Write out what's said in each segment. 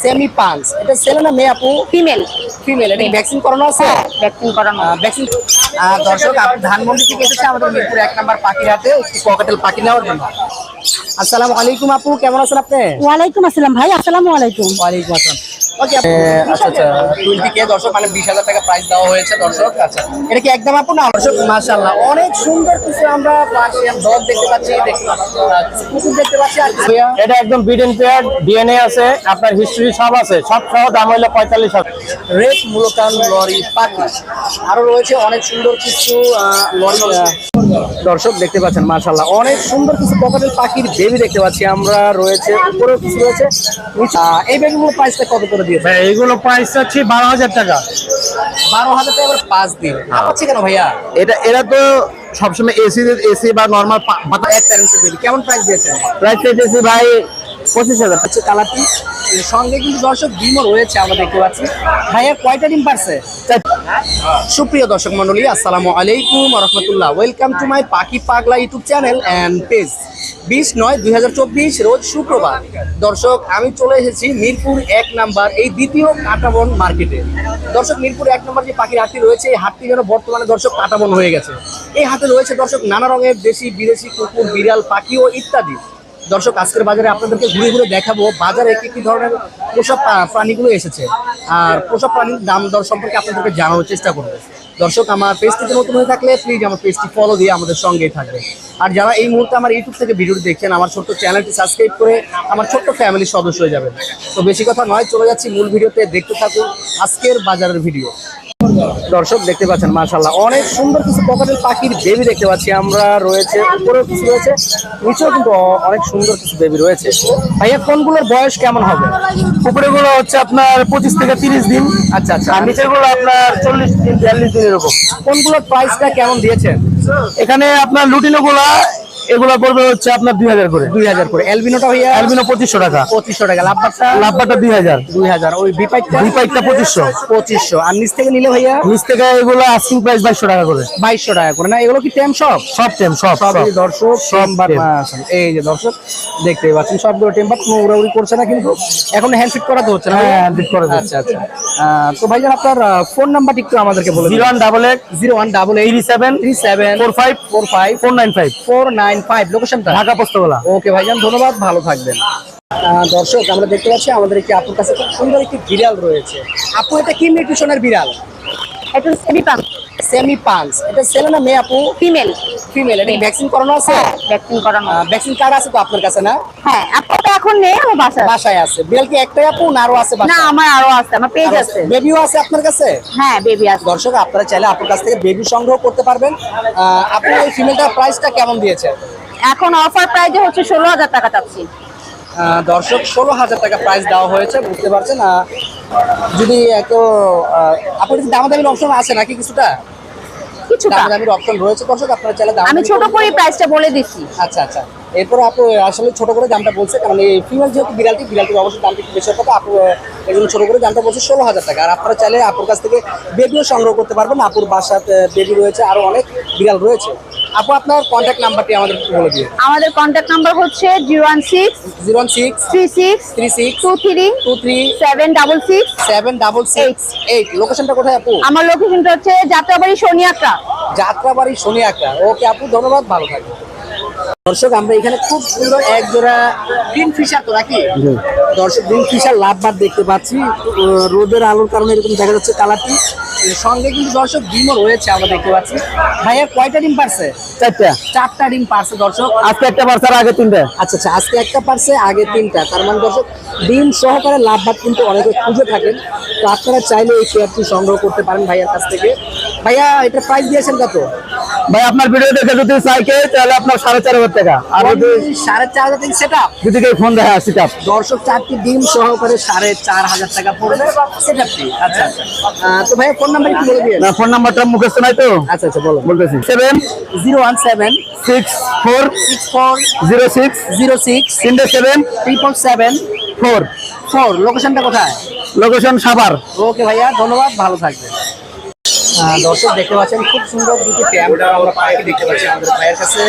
Semi punch এটা ছেলে না মেয়ে আপু? ফিমেল ফিমেল এটা ভ্যাকসিন করানো আছে? ভ্যাকসিন করানো ভ্যাকসিন দর্শক আপনি ধানমন্ডি থেকে এসেছে আমাদের মিরপুর এক নাম্বার পাখির হাতে। একটি ককাটেল পাখি নেওয়ার জন্য। আসসালামু আলাইকুম আপু কেমন আছেন আপনি? ওয়ালাইকুম আসসালাম ভাই আসসালামু আলাইকুম। ওয়ালাইকুম আসসালাম। আচ্ছা আচ্ছা টোয়েন্টি কে দর্শক মানে বিশ হাজার টাকা প্রাইস দেওয়া হয়েছে দর্শক আচ্ছা। এটা কি একদম আপু না? দর্শক মাশাল্লাহ অনেক সুন্দর কিছু আমরা পার্সিয়ান ডগ দেখতে পাচ্ছি দেখতে কুকুর দেখতে পাচ্ছি এটা একদম বিডেন পেয়ার ডিএনএ আছে আপনার হিস্ট্রি সব আছে সব সহ দাম হইল পঁয়তাল্লিশ হাজার। রেড মুলকান লরি পাখি আরও রয়েছে অনেক সুন্দর কিছু লরি দর্শক দেখতে পাচ্ছেন মার্শাল্লাহ অনেক সুন্দর কিছু পকেটের পাখির বেবি দেখতে পাচ্ছি। আমরা রয়েছে উপরেও কিছু রয়েছে। এই বেবিগুলো প্রাইসটা কত করে দিয়েছে ভাই এইগুলো প্রাইস হচ্ছে বারো হাজার টাকা। বারো হাজার টাকা আবার পাঁচ দিন। পাচ্ছি কেন ভাইয়া? এটা এরা তো সবসময় এসি এসি বা নর্মাল এক প্যারেন্টসের বেবি কেমন প্রাইস দিয়েছেন? প্রাইস দিয়েছি ভাই পঁচিশ হাজার হচ্ছে কালারটি সঙ্গে কিন্তু দর্শক ডিমও রয়েছে, আমরা দেখতে পাচ্ছি। ভাইয়া, কয়টা ডিম পারছে? সুপ্রিয় দর্শক মন্ডলী আসসালামু আলাইকুম রহমতুল্লাহ। ওয়েলকাম টু মাই পাখি পাগলা ইউটিউব চ্যানেল অ্যান্ড পেজ বিশ নয়, দুই রোজ শুক্রবার। দর্শক, আমি চলে এসেছি মিরপুর এক নাম্বার, এই দ্বিতীয় কাটাবন মার্কেটে দর্শক, মিরপুর এক নম্বর যে পাখির হাটটি রয়েছে, এই হাটটি যেন বর্তমানে দর্শক কাটাবন হয়ে গেছে। এই হাটে রয়েছে দর্শক নানা রঙের দেশি, বিদেশি কুকুর, বিড়াল, পাখি ও ইত্যাদি। দর্শক, আজকের বাজারে আপনাদেরকে ঘুরে ঘুরে দেখাবো বাজারে কি কি ধরনের পোষা প্রাণীগুলো এসেছে আর পোষা প্রাণীর দাম দর সম্পর্কে আপনাদেরকে জানানোর চেষ্টা করব। দর্শক, আমার পেজটিতে নতুন হয়ে থাকলে প্লিজ আমার পেজটি ফলো দিয়ে আমাদের সঙ্গেই থাকবে আর যারা এই মুহূর্তে আমার ইউটিউব থেকে ভিডিওটি দেখছেন, আমার ছোট্ট চ্যানেলটি সাবস্ক্রাইব করে আমার ছোট্ট ফ্যামিলির সদস্য হয়ে যাবেন। তো বেশি কথা নয়, চলে যাচ্ছি মূল ভিডিওতে দেখতে থাকুন আজকের বাজারের ভিডিও দর্শক দেখতে পাচ্ছেন মাশাল্লাহ অনেক সুন্দর কিছু পকেটের পাখির বেবি দেখতে পাচ্ছি আমরা রয়েছে উপরেও কিছু রয়েছে নিচেও কিন্তু অনেক সুন্দর কিছু বেবি রয়েছে। ভাইয়া কোনগুলোর বয়স কেমন হবে? উপরে গুলো হচ্ছে আপনার পঁচিশ থেকে তিরিশ দিন। আচ্ছা আচ্ছা। আর নিচেরগুলো আপনার চল্লিশ দিন বিয়াল্লিশ দিন এরকম কোনগুলোর প্রাইসটা কেমন দিয়েছেন? এখানে আপনার লুটিনো গুলা এগুলো পড়বে হচ্ছে আপনার দুই হাজার করে। দুই হাজার করে। অ্যালবিনোটা হইয়া অ্যালবিনো পঁচিশশো টাকা। পঁচিশশো টাকা। লাভবারটা? লাভবাটা দুই হাজার। দুই হাজার। ওই বিপাইটটা দুই পাইকটা পঁচিশশো। পঁচিশশো। আর নিচ থেকে নিলে ভাইয়া? নিচ থেকে এগুলো আস্কিং প্রাইস বাইশশো টাকা করে। বাইশশো টাকা করে। না এগুলো কি টেম সব? সব টেম সব সব। দর্শক টেম। এই যে দর্শক দেখতে পাচ্ছেন সবগুলো টেম্বার কোনো উড়াউড়ি করছে না কিন্তু এখন হ্যান্ড ফিট করা তো হচ্ছে না হ্যাঁ, hand fit করা যাচ্ছে। আচ্ছা আচ্ছা। তো ভাইজান আপনার ফোন নাম্বারটি একটু আমাদেরকে বলুন zero one double eight zero one double eight three seven three seven four five four five four nine five. Four nine five লোকেশনটা? ঢাকা পোস্তগোলা ওকে ভাইজান ধন্যবাদ ভালো থাকবেন। আহ, দর্শক আমরা দেখতে পাচ্ছি আমাদের একটি আপুর কাছে খুব সুন্দর একটি বিড়াল রয়েছে। আপু এটা কি নিউট্রিশনের বিড়াল? এটা সেমি পাম সেমি পাঞ্চ এটা ছেলে না মেয়ে আপু? ফিমেল ফিমেল এটা ভ্যাকসিন করানো আছে? ভ্যাকসিন করানো। ভ্যাকসিন কার্ড আছে তো আপনার কাছে না? হ্যাঁ আপাতত এখন নেই আমার বাসায়। বাসায় আছে। বিড়াল কি একটাই আপু না আরও আছে না আমার আরও আছে আমার পেজ আছে। বেবিও আছে আপনার কাছে? হ্যাঁ বেবি আছে। দর্শক আপনারা চাইলে আপনার কাছ থেকে বেবি সংগ্রহ করতে পারবেন। আপনি এই ফিমেলটার প্রাইসটা কেমন দিয়েছেন এখন অফার প্রাইজে হচ্ছে ষোলো হাজার টাকা চাচ্ছি। দর্শক ষোলো হাজার টাকা প্রাইস দেওয়া হয়েছে বুঝতে পারছেন? যদি এত আহ, আপনার যদি দামাদামির অপশন আছে নাকি কিছুটা? কিছুটা। দামাদামির অপশন রয়েছে দর্শক আপনার চাইলে আমি ছোট করে প্রাইসটা বলে দিচ্ছি। আচ্ছা আচ্ছা। এরপর আপু আসলে ছোট করে দামটা বলছে কারণ এই ফিমেল যেহেতু বিড়ালটি বিড়ালটির অবশ্যই দামটা একটু বেশি হবে আপু এই জন্য ছোট করে দামটা বলছে ষোলো হাজার টাকা। আর আপনারা চাইলে আপুর কাছ থেকে বেবিও সংগ্রহ করতে পারবেন আপুর বাসাতে বেবি রয়েছে আরও অনেক বিড়াল রয়েছে। আপু আপনার কন্ট্যাক্ট নাম্বারটি আমাদের বলে দিয়ে আমাদের কন্ট্যাক্ট নাম্বার হচ্ছে zero one six zero one six three six three six two three two three seven double six seven double six eight. লোকেশনটা কোথায় আপু? আমার লোকেশনটা হচ্ছে যাত্রাবাড়ি শনিয়াত্রা যাত্রাবাড়ি শনি আঁকড়া ওকে আপু ধন্যবাদ ভালো থাকবেন। দর্শক আমরা এখানে খুব সুন্দর এক জোড়া গ্রিন ফিশার তো নাকি? দর্শক গ্রিন ফিশার লাভবার দেখতে পাচ্ছি। রোদের আলোর কারণে এরকম দেখা যাচ্ছে কালারটি। সঙ্গে কিন্তু দর্শক ডিমও রয়েছে আমরা দেখতে পাচ্ছি। ভাইয়া কয়টা ডিম পারছে? চারটা। চারটা ডিম পারছে দর্শক। আজকে একটা বাচ্চার আগে তিনটা। আচ্ছা আচ্ছা আজকে একটা পারছে আগে তিনটা। তার মানে দর্শক ডিম সহকারে লাভবাদ কিন্তু অনেকে খুঁজে থাকেন। তো আপনারা চাইলে এই শেয়ারটি সংগ্রহ করতে পারেন ভাইয়ার কাছ থেকে। ভাইয়া এটা প্রাইস দিয়েছেন কত? ভাই আপনার ভিডিও দেখে যদি চাইকে তাহলে আপনার সাড়ে চার হাজার টাকা। আর যদি সাড়ে চার হাজার থেকে সেট আপ যদি কেউ ফোন দেখা সেটা দর্শক চারটি ডিম সহকারে সাড়ে চার হাজার টাকা পড়বে। সেট আপটি আচ্ছা আচ্ছা। তো ভাইয়া ফোন নাম্বার একটু বলে দিয়ে না ফোন নাম্বারটা মুখস্থ নাই তো? আচ্ছা আচ্ছা বলো। বলতেছি। Seven zero one seven six four six four zero six zero six তিনটে seven triple seven four four লোকেশনটা কোথায়? লোকেশন সাভার। ওকে ভাইয়া ধন্যবাদ। ভালো থাকবেন। আহ, দর্শক দেখতে পাচ্ছেন খুব সুন্দর দুটি ট্যাম্প আমরা পাখি দেখতে পাচ্ছি আমাদের ভাইয়ের কাছে।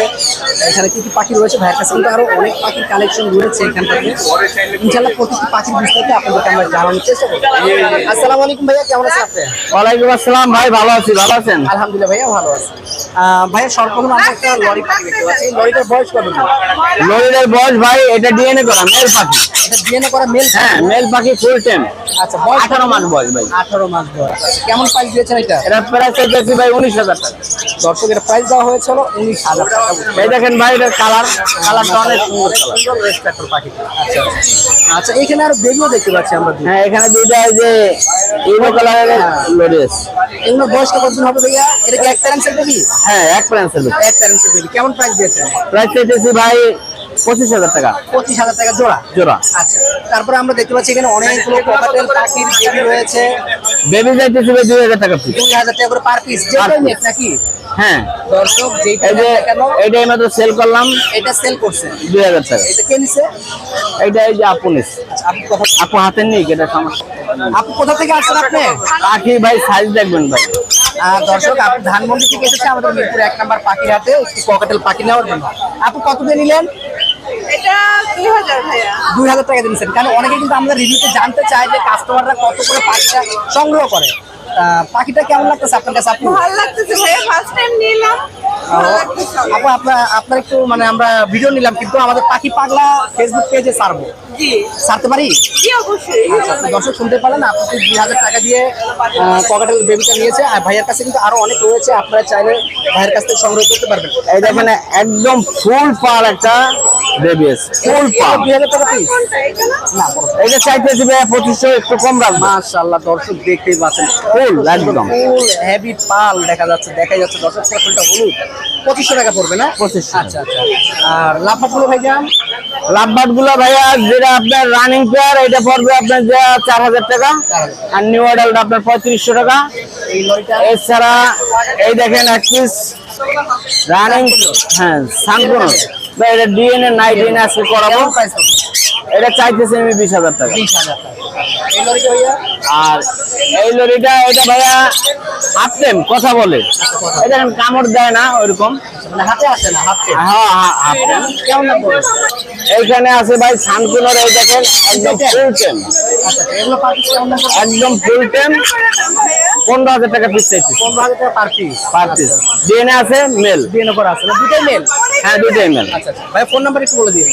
এখানে কি কি পাখি রয়েছে ভাইয়ের কাছে? কিন্তু আরও অনেক পাখির কালেকশন রয়েছে এখান থেকে ইনশাল্লাহ প্রতিটি পাখির বিস্তারিত আপনাদেরকে আমরা জানানোর চেষ্টা করব। আসসালামু আলাইকুম ভাইয়া কেমন আছেন আপনি? ওয়ালাইকুম আসসালাম ভাই ভালো আছি ভালো আছেন? আলহামদুলিল্লাহ ভাইয়া ভালো আছে। ভাইয়া সর্বপ্রথম আমরা একটা লরি পাখি দেখতে পাচ্ছি। লরিটার বয়স কত দিন? লরিদের বয়স ভাই এটা ডিএনএ করা মেল পাখি। এটা ডিএনএ করা মেল হ্যাঁ মেল পাখি ফুল টাইম আচ্ছা বয়স আঠারো মাস বয়স ভাই। আঠারো মাস বয়স। কেমন প্রাইস দিয়েছেন এটা এটা প্রাইস চাইতেছি ভাই উনিশ হাজার টাকা। দর্শক এটা প্রাইস দেওয়া হয়েছিল উনিশ হাজার টাকা। এই দেখেন ভাই এটা কালার কালারটা অনেক সুন্দর পাখি। আচ্ছা আচ্ছা এখানে আর বেবিও দেখতে পাচ্ছি আমরা হ্যাঁ এখানে দুইটা যে ইউনো কালারের লরিস এগুলো বয়সটা কতদিন হবে ভাইয়া? এটা কি এক প্যারেন্টসের বেবি হ্যাঁ এক প্যারেন্টসের বেবি কেমন প্রাইস দিয়েছেন? প্রাইস চাইতেছি ভাই পঁচিশ হাজার টাকা। পঁচিশ হাজার টাকা জোড়া? জোড়া। আচ্ছা তারপরে আমরা দেখতে পাচ্ছি এখানে অনেকগুলো কোকাটেল পাখির বেবি রয়েছে। বেবি দুই হাজার টাকা পিস দুই হাজার টাকা করে পার পিস যেটাই নেট নাকি হ্যাঁ। দর্শক যেটা কেন? এইটা মাত্র সেল করলাম। এটা সেল করছে। দুই হাজার টাকা। এটা কে নিছে? এইটা এই যে আপু আচ্ছা, আপনি আপু হাতের নেই এটা সমস্যা। কোথা থেকে আসছেন আপনি? পাখি ভাই সাইজ দেখবেন ভাই। আর দর্শক আপনি ধানমন্ডি থেকে এসেছে আমাদের মিরপুর এক নাম্বার পাখির হাতে। একটি ককাটেল পাখি নেওয়ার জন্য। আপনি কত দিয়ে নিলেন? এটা দুই হাজার ভাইয়া। দুই হাজার টাকা দিয়েছেন। কারণ অনেকে কিন্তু আমরা রিভিউতে জানতে চাই যে কাস্টমাররা কত করে পাখিটা সংগ্রহ করে। পাখিটা কেমন লাগতেছে আপনার কাছে ভালো লাগতেছে ভাইয়া। ফার্স্ট টাইম নিলাম। আপু আপনার আপনার একটু মানে আমরা ভিডিও নিলাম কিন্তু আমাদের পাখি পাগলা ফেসবুক পেজে জি। ছাড়তে পারি? জি অবশ্যই। আচ্ছা দর্শক শুনতে পারলেন আপনি দুই হাজার টাকা দিয়ে ককাটেল বেবিটা নিয়েছে আর ভাইয়ের কাছে কিন্তু আরও অনেক রয়েছে আপনারা চাইলে ভাইয়ের কাছ থেকে সংগ্রহ করতে পারবেন। এই দেখেন একদম ফুল পার একটা বেবি আছে। ফুল পার দুই হাজার টাকা পিস না? পঁচিশশো একটু কম রাখব। মাশাআল্লাহ দর্শক দেখতেই পাচ্ছেন। ফুল একদম। ফুল হেভি পাল দেখা যাচ্ছে দেখা যাচ্ছে। দর্শক ফুলটা হলুদ। পঁচিশশো টাকা পড়বে না? 2500 আচ্ছা আচ্ছা। আর লাফাগুলো ভাইজান লাভবাটগুলো ভাইয়া যেটা আপনার রানিং পেয়ার এটা পড়বে আপনার যে চার হাজার টাকা। আর নিউ অর্ডারটা আপনার পঁয়ত্রিশশো টাকা। এছাড়া এই দেখেন এক পিস রানিং হ্যাঁ সানগ্রোনস এটা ডিএনএ নাই ডিএনএ আজকে করাবো। এটা চাইতেছি আমি বিশ হাজার টাকা। আর এই লরিটা এটা ভাইয়া টাইম কথা বলে। এটা এখন কামড় দেয় না ওইরকম। মানে হাতে আসে না হ্যাঁ হ্যাঁ এইখানে আছে ভাই সানকুলার এই দেখেন একদম ফুল আচ্ছা পড়বে একদম ফুল টাইম পনেরো হাজার টাকা পিস চাইছি পনেরো হাজার টাকা per piece per piece DNA আছে মেল বিয়ে করা আছে দুটাই মেল হ্যাঁ দুটোই মেল আচ্ছা আচ্ছা। ভাই ফোন নাম্বার একটু বলে দিন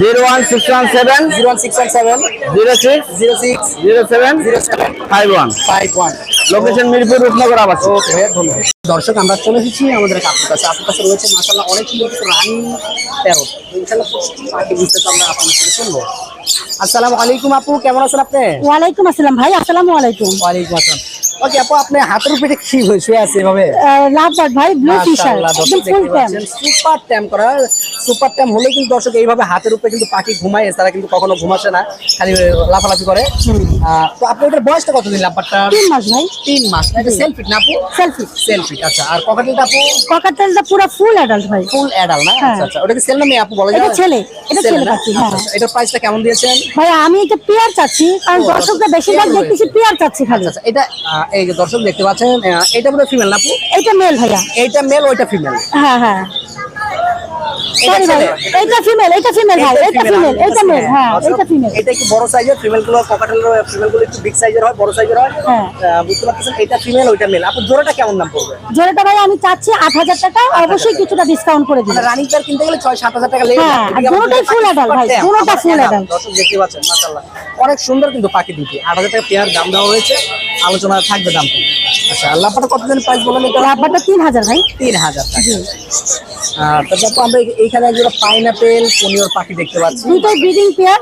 zero one six one seven. Zero one six one seven. Zero six zero six zero seven. Zero seven. Five one. Five one location Mirpur Rupnagar আবাস ওকে ধন্যবাদ। দর্শক আমরা চলে এসেছি আমাদের কাকুর কাছে। আপনার কাছে রয়েছে মাসাল্লাহ অনেক সুন্দর কিছু রানিং প্যারট ইনশাল্লাহ প্রচুর পাখি বুঝতে তো আমরা আপনার সাথে শুনব। আসসালামু আলাইকুম আপু কেমন আছেন আপনি? ওয়ালাইকুম আসসালাম ভাই আসসালামু আলাইকুম। ওয়ালাইকুম আসসালাম। ওকে আপু আপনি হাতের উপরে কি হয়ে শুয়ে আছে এভাবে? লাভবার্ড ভাই ব্লু ফিশার একদম ফুল টাইম সুপার ট্যাম করা সুপার ট্যাম হলে কিন্তু দর্শক এইভাবে হাতের উপরে কিন্তু পাখি ঘুমায় তারা কিন্তু কখনো ঘুমাসে না খালি লাফালাফি করে। তো আপনি ওটার বয়সটা কতদিন লাফারটা তিন মাস ভাই। তিন মাস এটা সেলফি না আপু? সেলফি সেলফি আচ্ছা আর ককাটেলটা আপু? ককাটেলটা পুরো ফুল অ্যাডাল্ট ভাই। ফুল অ্যাডাল না? হ্যাঁ। আচ্ছা আচ্ছা ওটা কি সেল না মেয়ে আপু বলা এটা যায় ছেলে, এটা ছেলে পাখি, হ্যাঁ। আচ্ছা, আচ্ছা, এটার প্রাইসটা কেমন দিয়েছেন? ভাই আমি এটা পেয়ার চাচ্ছি কারণ দর্শকরা বেশিরভাগ পেয়ার দেখতেছি পেয়ার চাচ্ছি খালি। আচ্ছা আচ্ছা, এটা এই যে দর্শক দেখতে পাচ্ছেন এটা পুরো ফিমেল না এটা মেল ভাইয়া। এইটা মেল ওইটা ফিমেল হ্যাঁ হ্যাঁ। এটা ছেলে। এটা ফিমেল এটা ফিমেল ভাই এটা ফিমেল এটা মেল হ্যাঁ এটা ফিমেল এটা একটু বড় সাইজের ফিমেলগুলো ককাটেল ফিমেলগুলো একটু বিগ সাইজের হয় বড় সাইজের হয়। হ্যাঁ। বুঝতে পারতেছেন এটা ফিমেল ওইটা মেল আপু জোড়াটা কেমন দাম পড়বে? জোড়াটা ভাই আমি চাচ্ছি আট হাজার টাকা অবশ্যই কিছুটা ডিসকাউন্ট করে দিন রানিং পেয়ার কিনতে গেলে ছয় সাত হাজার টাকা লেগে হ্যাঁ, আমাদের full পাখি adult ভাই, adult। দর্শক দেখতে পাচ্ছেন মাশাআল্লাহ। অনেক সুন্দর কিন্তু পাখি দুটি। আট হাজার টাকা পেয়ার দাম দেওয়া হয়েছে। আলোচনা থাকবে দাম আচ্ছা আল্লাহ পাটা কতদিন প্রাইস বলেন এটা তিন হাজার ভাই। তিন হাজার টাকা। আর তারপর আমরা এই- এইখানে একজোড়া পাইনাপেল পনিয়র পাখি দেখতে পাচ্ছি। দুইটাই ব্রিডিং পেয়ার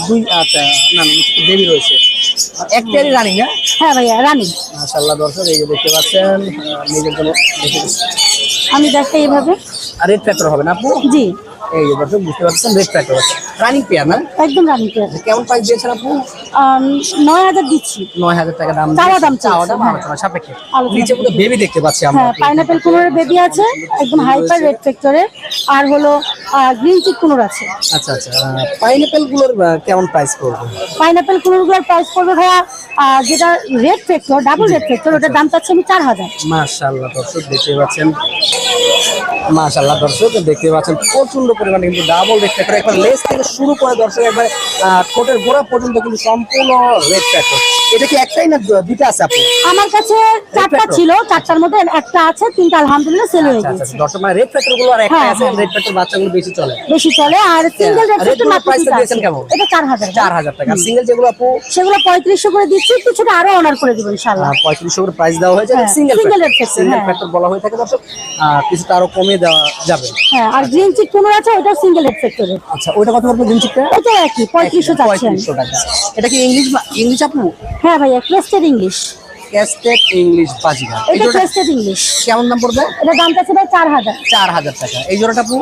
দুই আচ্ছা না বেবি রয়েছে। এক পেয়ারই রানিং হ্যাঁ? হ্যাঁ ভাইয়া রানিং মাশাআল্লাহ দর্শক এই যে দেখতে পাচ্ছেন নিজের জন্য আমি দেখতে এইভাবে। আর রেড ফ্যাক্টর হবে না আপু? জি। এই যে দর্শক বুঝতে পারছেন রেড ফ্যাক্টর রানিং পেয়ার না? একদম রানিং পেয়ার কেমন প্রাইস দিয়েছেন আপু নয় হাজার দিচ্ছি। নয় হাজার টাকা দাম চাওয়া দাম চাওয়া দাম হ্যাঁ। আলোচনা সাপেক্ষে। নিচে পুরো বেবি দেখতে পাচ্ছি আমরা। হ্যাঁ পাইনাপেল কুনোরের বেবি আছে একদম হাইপার রেড ফ্যাক্টরের আর হলো গ্রিন চিক কুনোর আছে। আচ্ছা আচ্ছা পাইনাপেলগুলোর কেমন প্রাইস পড়বে? পাইনাপেল কুনোরগুলোর প্রাইস পড়বে ভাইয়া যেটা red factor double red factor ওটার দাম চাচ্ছি আমি চার হাজার। মাশাআল্লাহ দর্শক দেখতে পাচ্ছেন। মাশাআল্লাহ দর্শক দেখতে পাচ্ছেন। প্রচণ্ড পরিমাণে কিন্তু ডাবল রেড ফ্যাক্টর একবার লেস থেকে শুরু করে দর্শক একবার ঠোঁটের গোড়া পর্যন্ত কিন্তু সম্পূর্ণ রেড ফ্যাক্টর এটা কি একটাই না দু- দুইটা আছে আপু আমার কাছে চারটা ছিল চারটার মধ্যে একটা আছে তিনটা আলহামদুলিল্লাহ সেল হয়ে গেছে দর্শক মানে রেড ফ্যাক্টরগুলো আর একটা হ্যাঁ, আছে হ্যাঁ। রেড ফ্যাক্টর বাচ্চাগুলো বেশি চলে। বেশি চলে আর সিঙ্গেল রেড আর ফ্যাক্টর মাত্র দুইটা দিয়েছেন কেমন? এটা চার হাজার চার হাজার টাকা। সিঙ্গেল যেগুলো আপু? সেগুলো পঁয়ত্রিশশো করে দিচ্ছি কিছুটা আরও অনার করে দেবো ইনশাল্লাহ পঁয়ত্রিশশো করে প্রাইস দেওয়া হয়েছে হ্যাঁ, সিঙ্গেল single red সিঙ্গেল হ্যাঁ। ফ্যাক্টর বলা হয়ে থাকে দর্শক। কিছুটা আরও কমে দেওয়া যাবে। হ্যাঁ আর গ্রিন চিক কুনোর আছে ওটা সিঙ্গেল রেড ফ্যাক্টরের আচ্ছা ওইটা কত পড়বে জিনচিকটা ওটাও একই পঁয়ত্রিশশো চাচ্ছি আমি পঁয়ত্রিশশো টাকা। এটা কি ইংলিশ ইংলিশ আপু? হ্যাঁ ভাইয়া ক্লাস্টার ইংলিশ ক্যাস্টেড ইংলিশ বাজিকা এটা জোড়াটা ক্রেস্টেড ইংলিশ কেমন দাম পড়বে? এটা দাম চাচ্ছে ভাই চার হাজার। চার হাজার টাকা। এই জোড়াটা আপু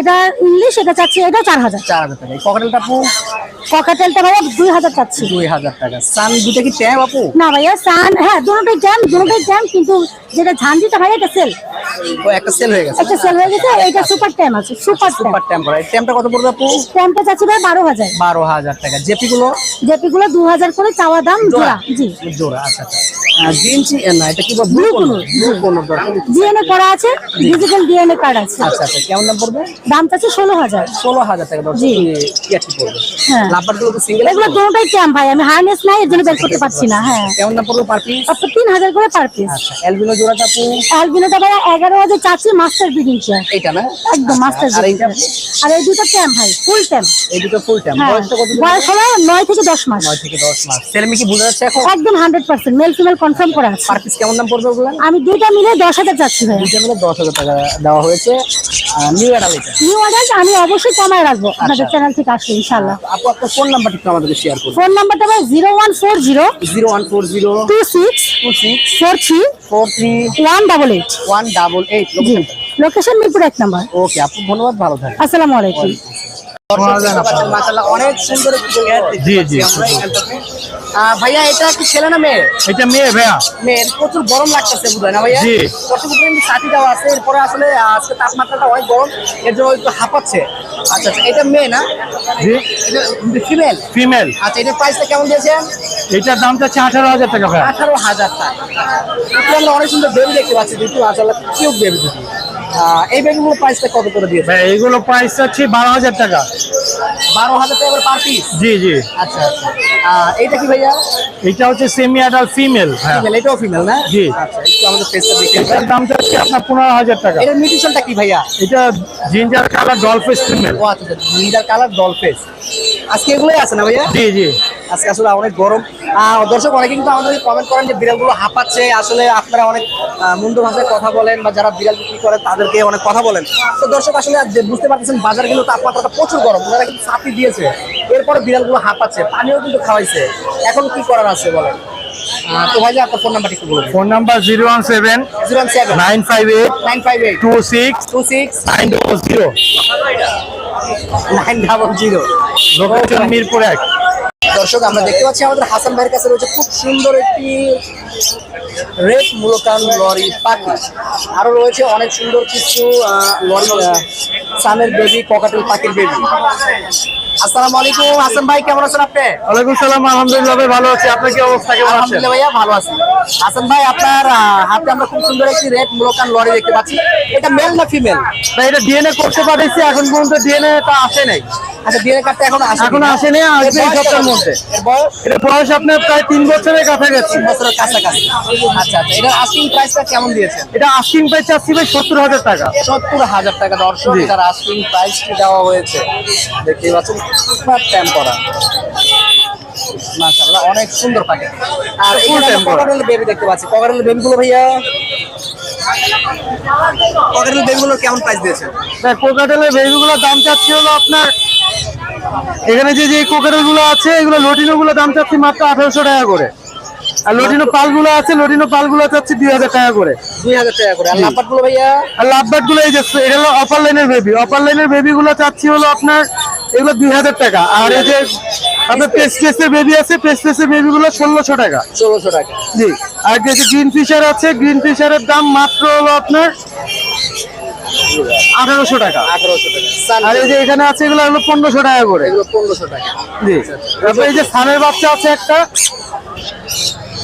এটা ইংলিশ এটা চাচ্ছি হাজার। চার হাজার টাকা। এই পকেটেলটা আপু ককাটেলটা দুই হাজার চাচ্ছি। দুই হাজার টাকা। সান দুটা কি ট্যাব আপু? না ভাইয়া সান হ্যাঁ দুটোটাই জ্যাম দুটোটাই জ্যাম কিন্তু যেটা ঝান্ডিটা ভাইয়া এটা সেল ও একটা সেল হয়ে গেছে। একটা সেল হয়ে গেছে এটা সুপার ট্যাম আছে সুপার ট্যাম সুপার ট্যাম্প করা এই ট্যাম্পটা কত পড়বে আপু? ট্যামটা চাচ্ছি ভাই বারো হাজার। বারো হাজার টাকা। জেপি গুলো? জেপি গুলো দু হাজার করে চাওয়া দাম জোড়া? জি। জোড়া আচ্ছা। গ্রিন না এটা কি ব্লু কোন ব্লু কোন ডিএনএ করা আছে ডিজিটাল ডিএনএ কার্ড আছে। আচ্ছা আচ্ছা কেমন দাম পড়বে? দাম চাচ্ছে ষোলো হাজার। টাকা দরকার কি আর পড়বে হ্যাঁ। লাভবারগুলো তো সিঙ্গেল এগুলো দুটোটাই ট্যাম ভাই আমি হারনেস নাই এর জন্য বের করতে পারছি না হ্যাঁ। কেমন দাম পড়বে পার পিস আপনার তিন হাজার করে পার পিস আচ্ছা অ্যালবিনো জোড়াটা আপু অ্যালবিনোটা ভাই এগারো হাজার চাচ্ছি মাস্টার ব্রিডিং চেয়ার এইটা না? একদম মাস্টার আর এইটা আর এই দুটো ট্যাম ভাই ফুল ট্যাম এই দুটো ফুল টাইম হ্যাঁ। বয়সটা কত বয়স হলো নয় থেকে দশ মাস। নয় থেকে মাস। ছেলে কি বোঝা যাচ্ছে এখন? একদম মেল ফিমেল কনফার্ম করা আছে। পার পিস কেমন দাম পড়বে ওগুলো? আমি দুইটা মিলে দশ হাজার চাচ্ছি ভাই দুইটা মিলে দশ হাজার টাকা দেওয়া হয়েছে। নিউ অ্যাডাল এটা নিউ অর্ডার আমি অবশ্যই কমায় রাখব। আপনাদের আচ্ছা। চ্যানেল থেকে আসলে ইনশাল্লাহ আপু আপনার ফোন নাম্বারটা একটু আমাদেরকে শেয়ার করুন। ফোন নাম্বারটা ভাই zero one four zero zero one four zero two six two six four three four three one double eight one double eight জি। লোকেশন মিরপুর এক নাম্বার। ওকে আপু ধন্যবাদ ভালো থাকবেন। আসসালামু আলাইকুম। মাশাআল্লাহ অনেক সুন্দর একটি জি, জি। ভাইয়া এটা কি ছেলে না মেয়ে? এটা মেয়ে ভাইয়া। মেয়ের প্রচুর গরম লাগতেছে বুঝলেন না ভাইয়া? জি। দর্শক ছাতি দেওয়া আছে এরপরে আসলে আজকে তাপমাত্রাটা অনেক গরম এর জন্য একটু হাঁপাচ্ছে। আচ্ছা আচ্ছা এটা মেয়ে না? জি। এটা ফিমেল? ফিমেল। আচ্ছা এটার প্রাইসটা কেমন দিয়েছেন? এটার দাম চাচ্ছে আঠারো হাজার টাকা ভাইয়া। আঠারো হাজার টাকা। আমরা অনেক সুন্দর বেবি দেখতে পাচ্ছি দুটো মাশাআল্লাহ কিউট বেবি দুটো। এই বেবিগুলোর প্রাইসটা কত করে দিয়েছে ভাই এইগুলো প্রাইস চাচ্ছি বারো হাজার টাকা। বারো হাজার টাকা পার পিস জি জি। আচ্ছা আচ্ছা। এইটা কি ভাইয়া? এটা হচ্ছে সেমি অ্যাডাল্ট ফিমেল ফিমেল এটাও ফিমেল না? জি। আচ্ছা একটু আমাদের ফেসটা দেখে এটার দাম চাচ্ছি আপনার পনেরো হাজার টাকা। এটার মিউটেশনটা কি ভাইয়া? এটা জিঞ্জার কালার ডলফিস ফিমেল ও আচ্ছা জিঞ্জার কালার ডল ফেস আজকে এগুলোই আছে না ভাইয়া? জি জি। আজকে আসলে অনেক গরম। দর্শক অনেকে কিন্তু আমাদের কমেন্ট করেন যে বিড়ালগুলো হাঁপাচ্ছে। আসলে আপনারা অনেক মন্দ ভাষায় কথা বলেন বা যারা বিড়াল বিক্রি করে তাদেরকে অনেক কথা বলেন। তো দর্শক আসলে বুঝতে পারতেছেন বাজার কিন্তু তাপমাত্রাটা প্রচুর গরম। ওনারা কিন্তু ছাতি দিয়েছে। এরপরে বিড়ালগুলো হাঁপাচ্ছে পানিও কিন্তু খাওয়াইছে। এখন কি করার আছে বলেন? তো ভাই আপনার ফোন নাম্বারটি একটু বলুন। Phone number zero one seven zero seven nine five eight nine five eight two six two six nine double zero nine double zero. Location Mirpur এক। দর্শক আমরা দেখতে পাচ্ছি আমাদের হাসান ভাইয়ের কাছে রয়েছে খুব সুন্দর একটি রেড মুলকান লরি পাখি। আরও রয়েছে অনেক সুন্দর কিছু লরি সানের বেবি ককাটেল পাখির বেবি আসসালামু আলাইকুম হাসান ভাই কেমন আছেন আপনি? ওয়ালাইকুম সালাম আলহামদুলিল্লাহ ভাই ভালো আছি। আপনার কি অবস্থা কেমন আছেন? আলহামদুলিল্লাহ ভাইয়া ভালো আছি। হাসান ভাই আপনার হাতে আমরা খুব সুন্দর একটি রেড মুলকান লরি দেখতে পাচ্ছি। এটা মেল না ফিমেল ভাই এটা ডিএনএ করতে পাঠাইছি এখন পর্যন্ত ডিএনএ তা আসে নাই। আচ্ছা বিয়ের কার্ডটা এখনও আসেনি এখনও আসেনি, আসবে এই সপ্তাহের মধ্যে। এর এটা বয়স আপনার প্রায় তিন বছরের কাছাকাছি। বছরের কাছাকাছি। আচ্ছা আচ্ছা এটা আস্কিং প্রাইসটা কেমন দিয়েছেন? এটা আস্কিং প্রাইস চাচ্ছি ভাই সত্তর হাজার টাকা। সত্তর হাজার টাকা দর্শক তার আস্কিং প্রাইসটি দেওয়া হয়েছে? দেখতে পাচ্ছেন সুপার করা মাশাআল্লাহ অনেক সুন্দর পাখি আর। ককাটেল বেবি দেখতে পাচ্ছি। ককাটেল বেবিগুলো ভাইয়া? ককাটেল বেবিগুলো কেমন প্রাইস দিয়েছেন? ভাই কোকাটেলের বেবিগুলোর দাম চাচ্ছি হলো আপনার এখানে যে যে কোকাটেলগুলো আছে এগুলো লটিনো গুলো দাম চাচ্ছি মাত্র আঠারোশো টাকা করে। আর লটিনো পালগুলো আছে লটিনো পালগুলো চাচ্ছি দুই হাজার টাকা করে। দুই হাজার টাকা করে। আর লাভবাটগুলো ভাইয়া? আর লাভবাট এই যে এটা হলো অপার লাইনের বেবি অপার লাইনের বেবি গুলো চাচ্ছি হলো আপনার এগুলো দুই হাজার টাকা। আর এই যে আপনার পেস পেসের বেবি আছে পেস পেসের বেবি গুলো ষোলোশো টাকা। ষোলোশো টাকা। জি। আর যে গ্রিন ফিশার আছে গ্রিন ফিশারের দাম মাত্র হলো আপনার আঠারোশো টাকা। আঠারোশো টাকা। আর এই যে এখানে আছে এগুলো হলো পনেরোশো টাকা করে। এগুলো পনেরোশো টাকা। জি। তারপরে এই যে সানের বাচ্চা আছে একটা।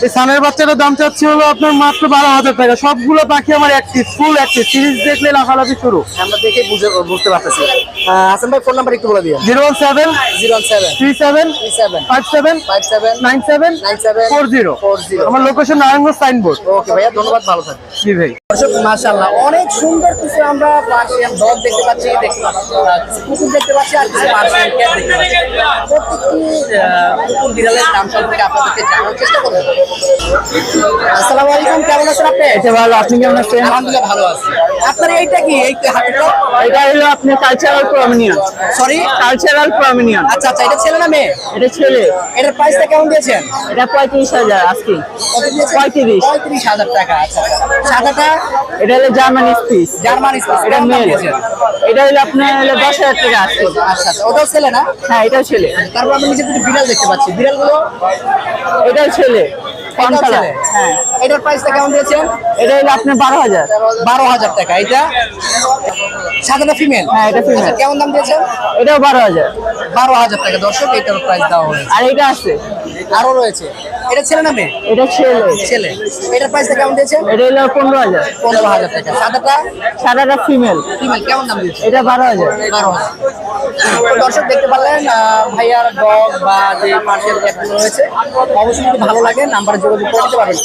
এই সানের বাচ্চাটার দাম চাচ্ছি হলো আপনার মাত্র বারো হাজার টাকা। সবগুলো পাখি আমার অ্যাক্টিভ ফুল অ্যাক্টিভ সিরিজ দেখলে লাফালাফি শুরু। আমরা দেখে বুঝে বুঝতে পারতেছি। হাসান ভাই ফোন নাম্বার একটু বলে দিন zero one seven zero one seven three seven three seven five seven five seven nine seven nine seven four zero. Four zero. আমার লোকেশন নারায়ণগঞ্জ সাইনবোর্ড ওকে ভাইয়া ধন্যবাদ ভালো থাকবেন। জি ভাই। মাশাআল্লাহ অনেক সুন্দর কিছু আমরা পার্সিয়ান ডগ দেখতে পাচ্ছি। দেখতে কিছু কুকুর দেখতে পাচ্ছি আর কিছু পার্সিয়ান ক্যাট দেখতে পাচ্ছি। প্রত্যেকটি কুকুর বিড়ালের দাম সম্পর্কে আপনাদেরকে জানার চেষ্টা করব। আসসালামু আলাইকুম কেমন আছেন আপনি? এটা ভালো আপনি কেমন আছেন? আলহামদুলিল্লাহ ভালো আছি। আপনার এইটা কি? এই হাতিটা এটা হলো আপনি কালচারাল প্রমিনিয়ন সরি কালচারাল প্রমিনিয়ন আচ্ছা আচ্ছা এটা ছেলে না মেয়ে? এটা ছেলে। এটার প্রাইসটা কেমন দিয়েছেন? এটা পঁয়ত্রিশ হাজার আজকে। পঁয়ত্রিশ। পঁয়ত্রিশ হাজার টাকা আচ্ছা আচ্ছা। সাদাটা? এটা হলো জার্মান স্পিস জার্মান স্পেস এটা মেল। এটা হলো আপনার হলো দশ হাজার টাকা আজকে। আচ্ছা আচ্ছা। ওটাও ছেলে না? হ্যাঁ এটাও ছেলে। তারপর আমি নিচে দুটো বিড়াল দেখতে পাচ্ছি। বিড়ালগুলো? এটাও ছেলে। কালার। হ্যাঁ এটার প্রাইসটা কেমন দিয়েছেন? এটা হলো আপনার বারো হাজার। বারো হাজার টাকা এটা ফিমেল হ্যাঁ, এটা female। কেমন দাম দিয়েছেন? এটাও বারো হাজার। বারো হাজার টাকা দর্শক এটার প্রাইস দেওয়া হয়েছে। আর এটা আছে। আরও রয়েছে। এটা ছেলে না মেয়ে? এটা ছেলে। ছেলে। এটার প্রাইসটা কেমন দিয়েছেন এটা হলো পনেরো হাজার। পনেরো হাজার টাকা। সাদাটা? সাদাটা ফিমেল ফিমেল কেমন দাম দিয়েছে? এটা বারো হাজার। বারো হাজার। দর্শক দেখতে পারলেন ভাইয়ার ডগ বা যে ক্যাটগুলো রয়েছে অবশ্যই যদি ভালো লাগে নাম্বারে যোগাযোগ করে দিতে পারবেন।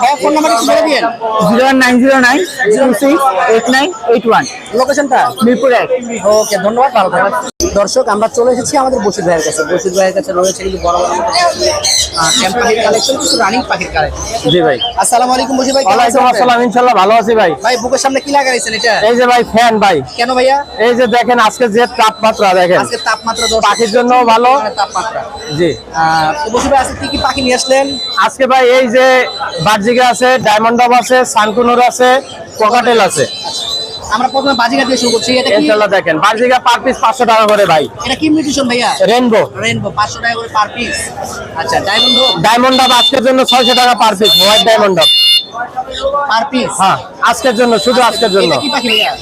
ভাইয়া ফোন নাম্বার একটু বলে দিন zero nine zero nine zero six eight nine eight one. লোকেশনটা মিরপুর এক। ওকে ধন্যবাদ ভালো থাকবেন। দর্শক আমরা চলে এসেছি আমাদের বসির ভাইয়ের কাছে। বসির ভাইয়ের কাছে রয়েছে কিন্তু বড় বড় কালেকশন কিছু রানিং পাখির কালেকশন জি ভাই। আসসালামু আলাইকুম ভাই ওয়ালাইকুম আসসালাম ইনশাল্লাহ ভালো আছি ভাই। ভাই বুকের সামনে কি লাগাইছেন এটা? এই যে ভাই ফ্যান ভাই। কেন ভাইয়া? এই যে দেখেন আজকে যে তাপমাত্রা দেখেন। আজকে তাপমাত্রা পাখির জন্য ভালো। তাপমাত্রা। জি। ভাই আজকে কি কি পাখি নিয়ে আসলেন? আজকে ভাই এই যে বার্জিকা আছে ডায়মন্ড আছে সানকুনুর আছে কোকাটেল আছে। আমরা প্রথমে বাজিকা দিয়ে শুরু করছি। এটা কি ইনশাল্লাহ দেখেন বার্জিকা পার পিস পাঁচশো টাকা করে ভাই। এটা কি মিউটেশন ভাইয়া? রেনবো রেনবো পাঁচশো টাকা করে পার পিস আচ্ছা ডায়মন্ড ডায়মন্ড ডাব আজকের জন্য ছয়শো টাকা পার পিস হোয়াইট ডায়মন্ড ডাব পার পিস হ্যাঁ আজকের জন্য শুধু আজকের জন্য। এটা কি পাখি ভাইয়া?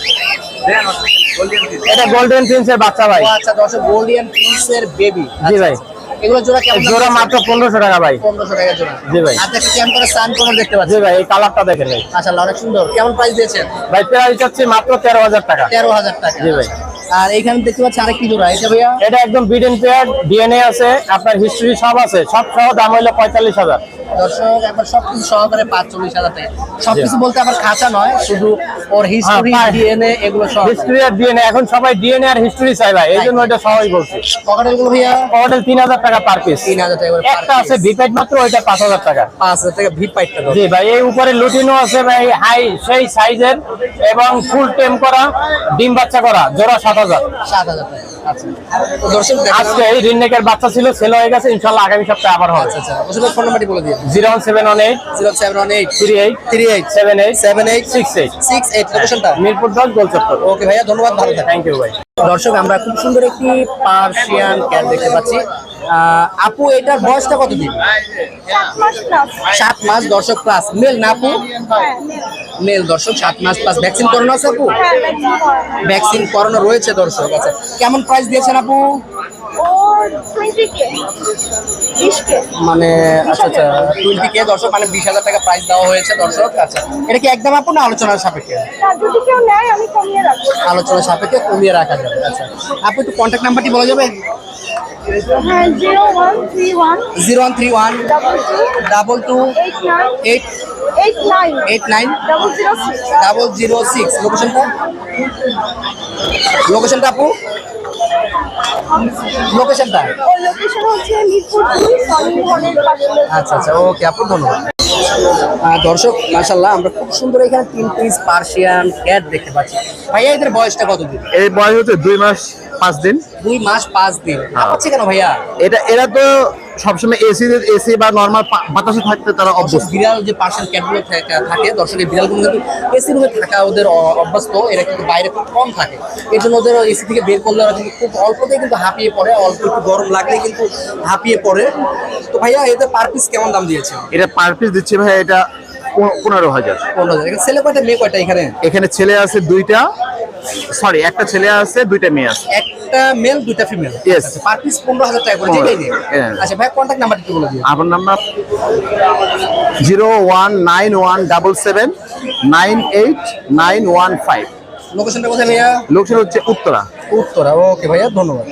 এটা গোল্ডেন প্রিন্সের বাচ্চা ভাই। আচ্ছা দর্শক গোল্ডিয়ান পিসের বেবি জি ভাই। এগুলো জোড়া কেমন জোড়া মাত্র পনেরোশো টাকা ভাই। পনেরোশো টাকা জোড়া। জি ভাই। আর একটা ক্যাম্প করে সান কোনার দেখতে পাচ্ছি জি ভাই এই কালারটা দেখেন ভাই। মাশাআল্লাহ অনেক সুন্দর। কেমন প্রাইস দিয়েছেন? ভাই প্রাইস হচ্ছে মাত্র তেরো হাজার টাকা। তেরো হাজার টাকা। জি ভাই। আর এইখানে দেখতে পাচ্ছি আরেকটি জোড়া? এটা ভাইয়া? এটা একদম বিডেন পেয়ার ডিএনএ আছে আপনার হিস্ট্রি সব আছে সব সহ দাম হইল পঁয়তাল্লিশ হাজার। দর্শক একবার সবকিছু সহকারে পাঁচচল্লিশ হাজার টাকা। সবকিছু বলতে আবার খাঁচা নয় শুধু ওর হিস্টোরি হ্যাঁ, ডিএনএ এগুলো সব। হিস্ট্রি আর ডিএনএ এখন সবাই ডিএনএ আর হিস্ট্রি চাই ভাই এই জন্য এটা সবাই বলছি। পকেটেরগুলো ভাইয়া তিন হাজার টাকা পার পিস তিন হাজার টাকা একটা আছে ভিপাইট মাত্র ওইটা পাঁচ হাজার টাকা। পাঁচ হাজার টাকা ভিড় পাইটটা জি ভাই এই উপরে লুটিনো আছে ভাই হাই সেই সাইজের এবং ফুল টেম করা ডিম বাচ্চা করা জোড়া সাত হাজার। সাত হাজার টাকা আচ্ছা। আজকে এই রিননেকের বাচ্চা ছিল সেল হয়ে গেছে ইনশাল্লাহ আগামী সপ্তাহে আবার হবে। আচ্ছা আচ্ছা। ফোন নাম্বারটি বলে দিন zero one seven one eight zero seven one eight three eight three eight seven eight seven eight six eight six eight লোকেশনটা? মিরপুর দশ গোল চত্বর ওকে ভাইয়া ধন্যবাদ ভালো থ্যাংক ইউ ভাই। দর্শক আমরা খুব সুন্দর একটি পার্সিয়ান ক্যাট দেখতে পাচ্ছি। আহ, আপু এটার বয়সটা কতদিন? সাত মাস দর্শক প্লাস মেল না আপু? মেল। দর্শক সাত মাস প্লাস ভ্যাকসিন করানো আছে আপু? ভ্যাকসিন করানো। রয়েছে দর্শক আচ্ছা। কেমন প্রাইস দিয়েছেন আপু? মানে আচ্ছা আচ্ছা টোয়েন্টি কে দর্শক মানে বিশ হাজার টাকা প্রাইস দেওয়া হয়েছে দর্শক। আচ্ছা এটা কি একদম আপু না আলোচনার সাপেক্ষে? আলোচনার সাপেক্ষে কমিয়ে রাখা যাবে। আচ্ছা আপু একটু কন্ট্যাক্ট নাম্বারটি বলা যাবে? Zero one three one double two eight eight nine double zero six লোকেশনটা লোকেশনটা আপু? লোকেশনটা ও লোকেশন হচ্ছে মিরপুর আচ্ছা আচ্ছা ওকে আপু ধন্যবাদ। দর্শক মাসাল্লাহ আমরা খুব সুন্দর এখানে তিন পিস পার্সিয়ান ক্যাট দেখতে পাচ্ছি। ভাইয়া এদের বয়সটা কতদিন? এই বয়স হচ্ছে দুই মাস। পাঁচ দিন? দুই মাস পাঁচ দিন। হ্যাঁ। হচ্ছে কেন ভাইয়া? এটা এরা তো সবসময় এসি এসি বা নর্মাল বাতাসে থাকতে তারা অভ্যস্ত। বিড়াল যে পার্সেন্ট ক্যাটগুলো থাকে দর্শকের বিড়ালগুলো কিন্তু এসি রুমে থাকা ওদের অভ্যস্ত এরা কিন্তু বাইরে খুব কম থাকে। এর জন্য ওদের এসি থেকে বের করলে ওরা কিন্তু খুব অল্পতেই কিন্তু হাঁপিয়ে পড়ে অল্প একটু গরম লাগলেই কিন্তু হাঁপিয়ে পড়ে। তো ভাইয়া এদের পার পিস কেমন দাম দিয়েছে এটা পার পিস দিচ্ছে ভাই এটা পনেরো হাজার। পনেরো হাজার। এখানে ছেলে কয়টা মেয়ে কয়টা এখানে? এখানে ছেলে আছে দুইটা সরি একটা ছেলে আছে দুইটা মেয়ে আছে। একটা মেল দুইটা ফিমেল यस পার পিস পনেরো হাজার টাকা করে। যেটাই হ্যাঁ। আচ্ছা ভাই কন্টাক্ট নাম্বার একটু বলে দিন আপনার number zero one nine one double seven nine eight nine one five লোকেশনটা কোথায় ভাইয়া? লোকেশন হচ্ছে উত্তরা। উত্তরা। ওকে ভাইয়া ধন্যবাদ।